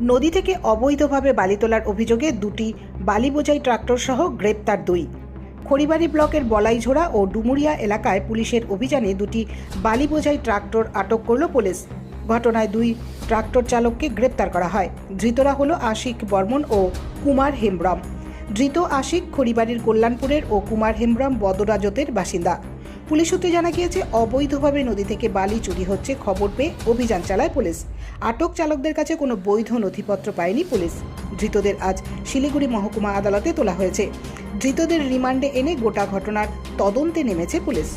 নদী থেকে অবৈধভাবে বালি তোলার অভিযোগে দুটি বালি বোঝাই ট্রাক্টর সহ গ্রেপ্তার দুই। খড়িবাড়ি ব্লকের বলাইঝোড়া ও ডুমুরিয়া এলাকায় পুলিশের অভিযানে দুটি বালি বোঝাই ট্রাক্টর আটক করল পুলিশ। ঘটনায় দুই ট্রাক্টর চালককে গ্রেপ্তার করা হয়। ধৃতরা হল আশিক বর্মন ও কুমার হেমব্রম। ধৃত আশিক খড়িবাড়ির কল্যাণপুরের ও কুমার হেমব্রম বদরাজতের বাসিন্দা। পুলিশ সূত্রে জানা গিয়েছে, অবৈধভাবে নদী থেকে বালি চুরি হচ্ছে খবর পেয়ে অভিযান চালায় পুলিশ। আটক চালকদের কাছে কোনো বৈধ নথিপত্র পায়নি পুলিশ। ধৃতদের আজ শিলিগুড়ি মহকুমা আদালতে তোলা হয়েছে। ধৃতদের রিমান্ডে এনে গোটা ঘটনার তদন্তে নেমেছে পুলিশ।